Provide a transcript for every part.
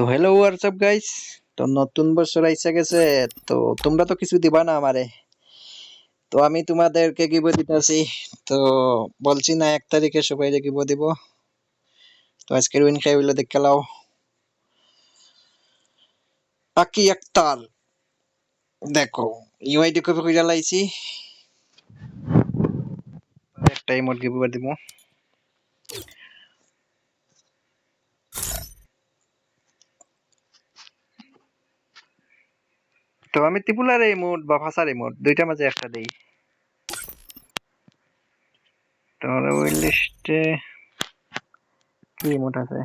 তো hello WhatsApp guys তো নতুন বছর আইসা গেছে, তো তোমরা তো কিছু দিবা না আমারে। তো আমি তোমাদেরকে গিব দিতেছি, তো বলছি না এক তারিখে সবাই গিব দিব। তো আজকের উইন খাই হইল দেখে লাও। আকি আক্তার দেখো ইউআইডি কপি করে লাইছি। একটা ইমোট গিভ দিব। তো আমি ত্রিপুলার ইমোট বা ভাষার ইমোট দুইটার মাঝে একটা দেই। তোমার ওই লিস্টে কি ইমোট আছে?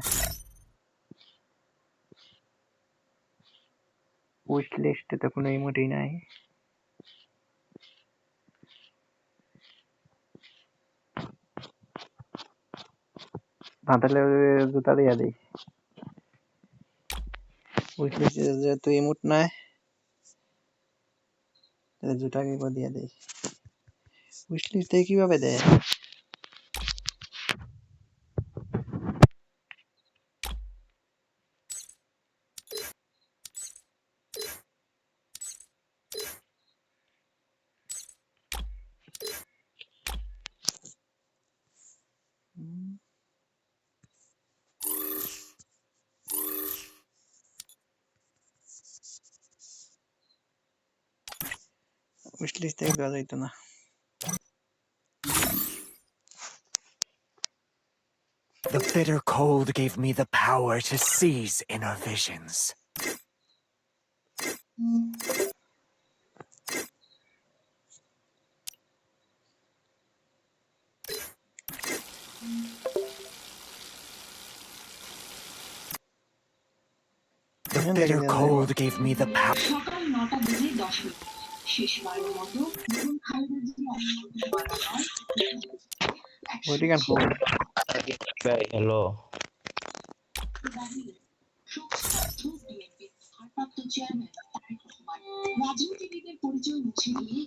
উইশ লিস্টে তো কোনো ইমোটই নাই। তাহলে জুতা দিয়া দিই। উইশ লিস্টে যেহেতু ইমোট নাই তাহলে দুটাকে দিয়ে দেই। উইশ লিস্টে কীভাবে দেয়? The bitter cold gave me the power to seize inner visions. The bitter cold gave me the power. শেষবারের মতো খালেদা জিয়া হোক ভাই হ্যালো রাজনীতিবিদের পরিচয় মুছে দিয়ে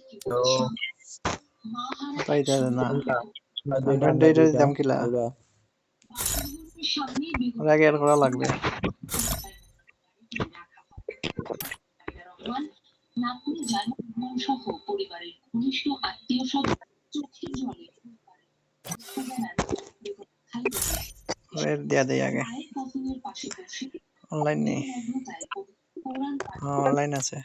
তাই না এটা দাম কিলা আগে করা লাগবে রহমান নাতনি সহ পরিবারের ঘনিষ্ঠ আত্মীয় সব চোখের জলে দিয়া আগে। অনলাইন নেই। হ্যাঁ অনলাইন আছে।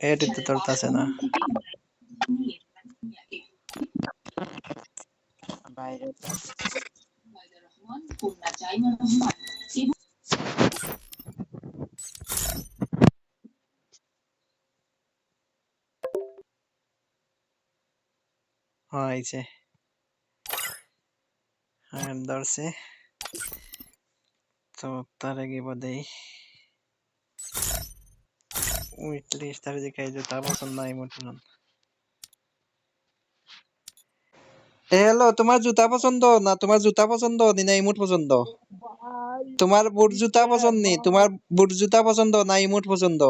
এটিতে না। রহমান হ্যাঁ আইছে হ্যাঁ ধরছে তো তার আগে দেই উইট লিস্ট তার যে পছন্দ নাই মতন হ্যালো তোমার জুতা পছন্দ না তোমার জুতা পছন্দ না ইমোট পছন্দ? তোমার বুট জুতা পছন্দ নি? তোমার বুট জুতা পছন্দ না ইমোট পছন্দ?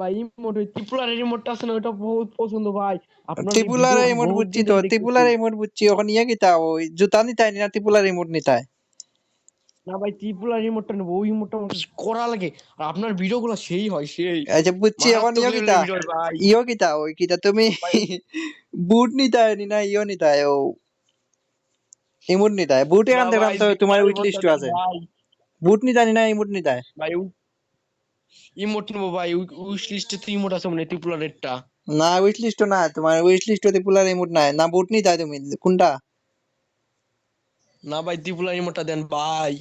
ভাই ইমোট ওই ত্রিপুরার ইমোটটা আছে না ওটা বহুত পছন্দ ভাই। আপনার ত্রিপুলার ইমোট বুঝছি তো ত্রিপুলার ইমোট বুঝছি ওখানে ইয়ে কিতা ওই জুতা নিতাই না ত্রিপুলার ইমোট নিতাই? না ভাই ত্রিপুরার ইমোটটা নেব ওই করা লাগে। আর আপনার ভিডিও গুলো সেই হয় সেই। আচ্ছা বুঝছি এখন ইয়ে কিতা? মারাত্মক level এর video ভাই। ইয়ো কিতা? ওই কিতা তুমি বুট নিতাই নি না ইয়ো নিতাই ও। ইমোট নিতাই বুট এখান থেকে তো তোমার উইট লিস্ট আছে। বুট নিতাই নি না ইমোট নিতাই ভাই ইমোট নেব ভাই। উইশ লিস্টে তো ইমোট আছে মানে ত্রিপুরারেরটা না উইট লিস্ট না তোমার উইট লিস্ট ত্রিপুলার ইমোট নাই। না বুট নিতাই তুমি কোনটা? না ভাই ত্রিপুরার ইমোটটা দেন ভাই।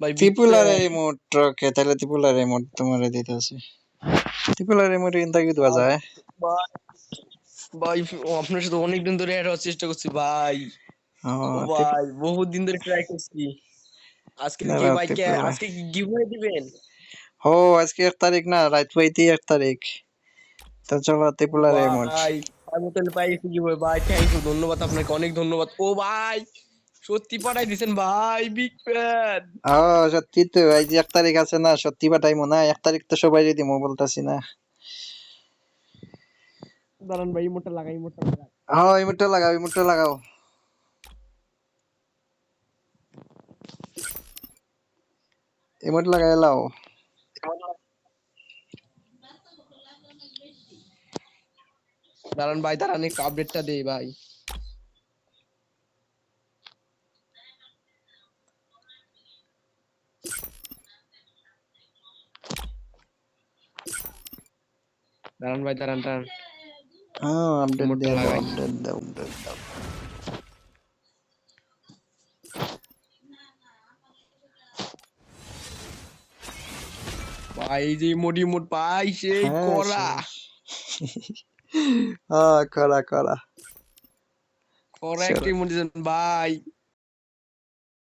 ভাই ত্রিপুলার ইমোট ওকে তাহলে ত্রিপুলার ইমোট তোমার দিতে আছে। ত্রিপুলার ইমোট কিন্তু কি দেওয়া যায়। ভাই আপনার সাথে অনেকদিন ধরে অ্যাড হওয়ার চেষ্টা করছি ভাই। ভাই বহুত দিন ধরে ট্রাই করছি। আজকে কি ভাই কে আজকে কি গিভওয়ে দিবেন? ও আজকে এক তারিখ না রাত পাইতেই এক তারিখ। তো চলো ত্রিপুলার ইমোট ভাই আমি তাহলে পাইছি গিভওয়ে ভাই থ্যাংক ইউ ধন্যবাদ আপনাকে অনেক ধন্যবাদ। ও ভাই সত্যি পাঠাই দিছেন ভাই বিগ ফ্যান ও সত্যি তো এই যে এক তারিখ আছে না সত্যি পাঠাই মনে হয় এক তারিখ তো সবাই দিমু বলতাছি না। দাঁড়ান ভাই ইমোটটা লাগাই হ্যাঁ ইমোটটা লাগাও ইমোটটা লাগাও। ইমোট লাগাই লাও। দাঁড়ান ভাই দাঁড়ান একটু আপডেটটা দেই ভাই। দাঁড়ান ভাই দাঁড়ান দাঁড়ান। হ্যাঁ আপডেট দাও আপডেট দাও আপডেট দাও। ভাই যে মোটি মোট ভাই সেই হ্যাঁ, করা। হ্যাঁ করা করা। করা। একটা ভাই।